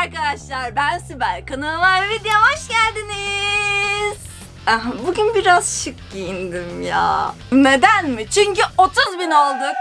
arkadaşlar ben Sibel. Kanalıma ve videoma hoş geldiniz. Ah, Bugün biraz şık giyindim ya. Neden mi? Çünkü 30 bin olduk.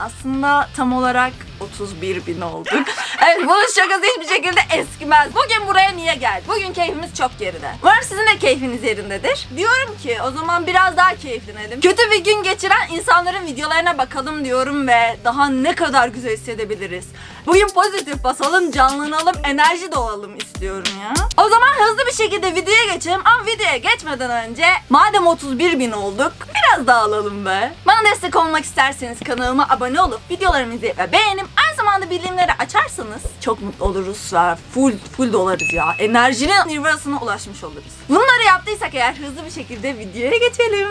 Aslında tam olarak 31 bin olduk. evet bunun şakası hiçbir şekilde eskimez. Bugün buraya niye geldik? Bugün keyfimiz çok geride. Umarım sizin de keyfiniz yerindedir. Diyorum ki o zaman biraz daha keyiflenelim. Kötü bir gün geçiren insanların videolarına bakalım diyorum ve daha ne kadar güzel hissedebiliriz. Bugün pozitif basalım, canlanalım, enerji doğalım istiyorum ya. O zaman hızlı bir şekilde videoya geçelim ama videoya geçmeden önce madem 31 bin olduk biraz daha alalım be. Bana destek olmak isterseniz kanalıma abone olup videolarımı izleyip ve beğenip aynı zamanda bildirimleri açarsanız çok mutlu oluruz ve full full dolarız ya. Enerjinin nirvanasına ulaşmış oluruz. Bunları yaptıysak eğer hızlı bir şekilde videoya geçelim.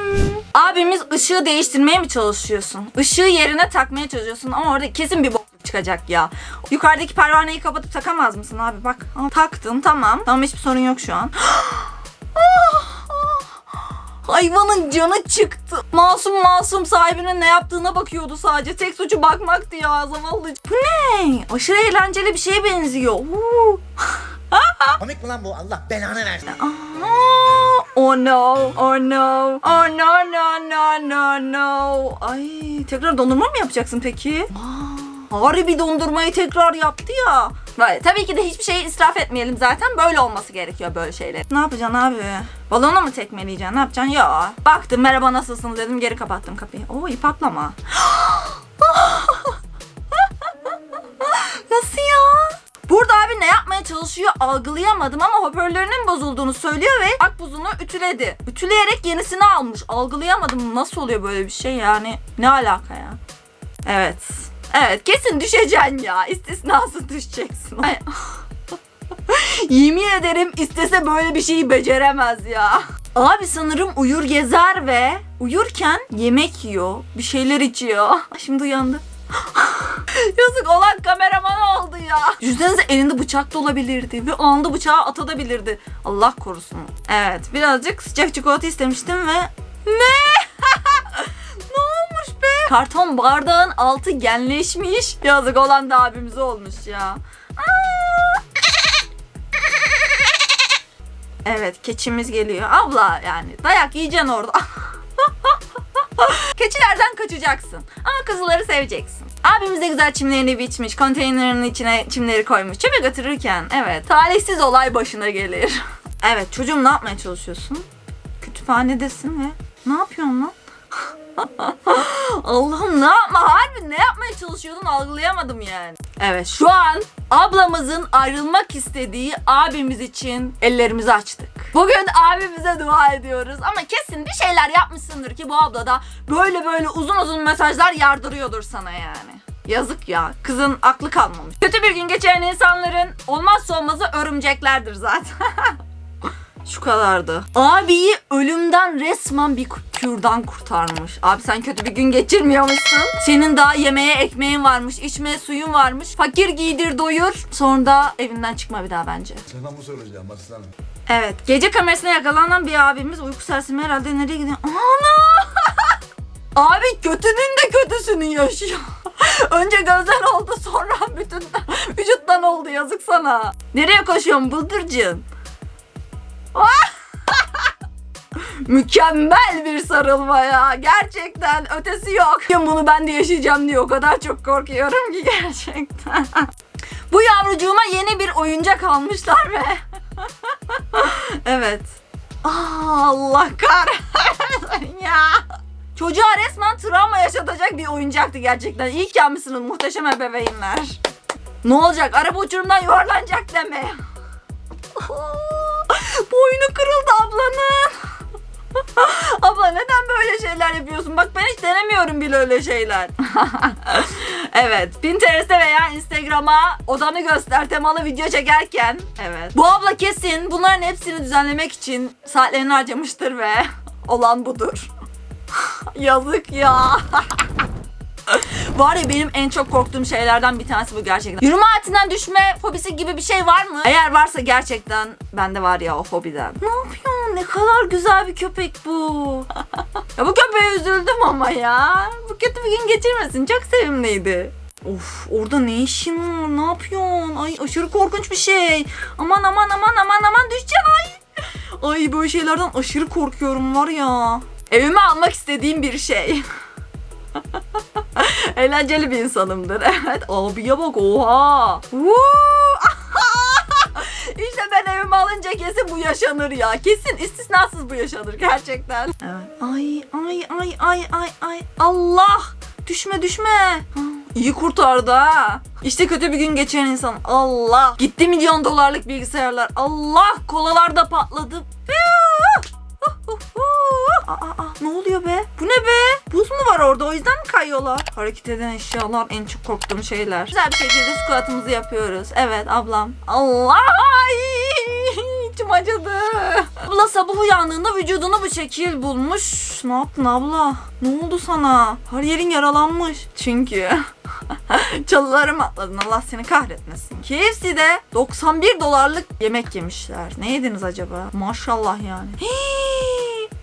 Abimiz ışığı değiştirmeye mi çalışıyorsun? Işığı yerine takmaya çalışıyorsun ama orada kesin bir bokluk çıkacak ya. Yukarıdaki pervaneyi kapatıp takamaz mısın abi bak. Aa, taktın tamam. Tamam hiçbir sorun yok şu an. Hayvanın canı çıktı. Masum masum sahibinin ne yaptığına bakıyordu sadece. Tek suçu bakmaktı ya zavallı. Bu ne? Aşırı eğlenceli bir şeye benziyor. Komik mi lan bu? Allah belanı versin. Aa, Oh no, oh no, oh no no no no no. Ay tekrar dondurma mı yapacaksın peki? Aa, harbi dondurmayı tekrar yaptı ya. Vay, tabii ki de hiçbir şeyi israf etmeyelim zaten böyle olması gerekiyor böyle şeyler. Ne yapacaksın abi? Balona mı tekmeleyeceksin? Ne yapacaksın? Ya. Baktım merhaba nasılsınız dedim geri kapattım kapıyı. Oo ip atlama. Nasıl ya? Burada abi ne yapmaya çalışıyor algılayamadım ama hoparlörünün bozulduğunu söylüyor ve makbuzunu ütüledi. Ütüleyerek yenisini almış. Algılayamadım nasıl oluyor böyle bir şey yani ne alaka ya? Evet. Evet kesin düşeceksin ya. İstisnasız düşeceksin. Ay. Yemin ederim istese böyle bir şeyi beceremez ya. Abi sanırım uyur gezer ve uyurken yemek yiyor. Bir şeyler içiyor. Şimdi uyandı. Yazık olan kameraman oldu ya. Düşünsenize elinde bıçak da olabilirdi ve o anda bıçağı atabilirdi. Allah korusun. Evet birazcık sıcak çikolata istemiştim ve... Ne? Karton bardağın altı genleşmiş. Yazık olan da abimize olmuş ya. Evet keçimiz geliyor. Abla yani dayak yiyeceksin orada. Keçilerden kaçacaksın. Ama kızıları seveceksin. Abimiz de güzel çimlerini biçmiş. Konteynerin içine çimleri koymuş. Çöpe götürürken evet. Talihsiz olay başına gelir. evet çocuğum ne yapmaya çalışıyorsun? Kütüphanedesin ve ne yapıyorsun lan? Allah'ım ne yapma harbi ne yapmaya çalışıyordun algılayamadım yani. Evet şu an ablamızın ayrılmak istediği abimiz için ellerimizi açtık. Bugün abimize dua ediyoruz ama kesin bir şeyler yapmışsındır ki bu abla da böyle böyle uzun uzun mesajlar yardırıyordur sana yani. Yazık ya. Kızın aklı kalmamış. Kötü bir gün geçiren insanların olmazsa olmazı örümceklerdir zaten. Şu kadardı. Abiyi ölümden resmen bir kürdan kurtarmış. Abi sen kötü bir gün geçirmiyormuşsun. Senin daha yemeğe ekmeğin varmış, içmeye suyun varmış. Fakir giydir doyur. Sonra da evinden çıkma bir daha bence. Sana mı soracağım aslanım? Evet. Gece kamerasına yakalanan bir abimiz uyku sersemi herhalde nereye gidiyor? Ana! Abi kötünün de kötüsünü yaşıyor. Önce gözden oldu sonra bütün vücuttan oldu yazık sana. Nereye koşuyorsun bıldırcın? Mükemmel bir sarılma ya. Gerçekten ötesi yok. Bunu ben de yaşayacağım diye o kadar çok korkuyorum ki gerçekten. Bu yavrucuğuma yeni bir oyuncak almışlar ve evet. Aa, Allah kahretsin ya. Çocuğa resmen travma yaşatacak bir oyuncaktı gerçekten. İyi ki almışsınız muhteşem ebeveynler. Ne olacak? Araba uçurumdan yuvarlanacak deme. Boynu kırıldı ablanın. Abla neden böyle şeyler yapıyorsun? Bak ben hiç denemiyorum bile öyle şeyler. evet. Pinterest'e veya Instagram'a odanı göster temalı video çekerken. Evet. Bu abla kesin bunların hepsini düzenlemek için saatlerini harcamıştır ve olan budur. Yazık ya. Var ya benim en çok korktuğum şeylerden bir tanesi bu gerçekten. Yürüme aletinden düşme fobisi gibi bir şey var mı? Eğer varsa gerçekten bende var ya o fobiden. Ne yapıyorsun? ne kadar güzel bir köpek bu. ya bu köpeğe üzüldüm ama ya. Bu kötü bir gün geçirmesin. Çok sevimliydi. Of orada ne işin var? Ne yapıyorsun? Ay aşırı korkunç bir şey. Aman aman aman aman aman düşeceksin ay. Ay böyle şeylerden aşırı korkuyorum var ya. Evime almak istediğim bir şey. Eğlenceli bir insanımdır. Evet abiye bak oha. İşte ben evime alınca kesin bu yaşanır ya. Kesin istisnasız bu yaşanır gerçekten. Evet. Ay ay ay ay ay ay. Allah! Düşme düşme. Ha, İyi kurtardı ha. İşte kötü bir gün geçiren insan. Allah. Gitti milyon dolarlık bilgisayarlar. Allah kolalar da patladı. Aa, aa, ne orada? O yüzden mi kayıyorlar? Hareket eden eşyalar en çok korktuğum şeyler. Güzel bir şekilde squatımızı yapıyoruz. Evet ablam. Allah! İçim acıdı. Abla sabah uyandığında vücudunu bu şekil bulmuş. Ne yaptın abla? Ne oldu sana? Her yerin yaralanmış. Çünkü çalılarım atladın. Allah seni kahretmesin. KFC'de 91 dolarlık yemek yemişler. Ne yediniz acaba? Maşallah yani.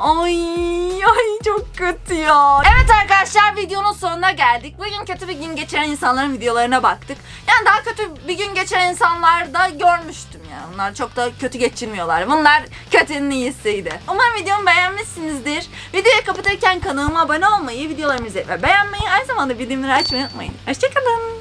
Ay ay çok kötü ya. Evet arkadaşlar videonun sonuna geldik. Bugün kötü bir gün geçiren insanların videolarına baktık. Yani daha kötü bir gün geçiren insanlar da görmüştüm yani. Onlar çok da kötü geçirmiyorlar. Bunlar kötünün iyisiydi. Umarım videomu beğenmişsinizdir. Videoyu kapatırken kanalıma abone olmayı, videolarımı izlemeyi ve beğenmeyi, aynı zamanda bildirimleri açmayı unutmayın. Hoşçakalın.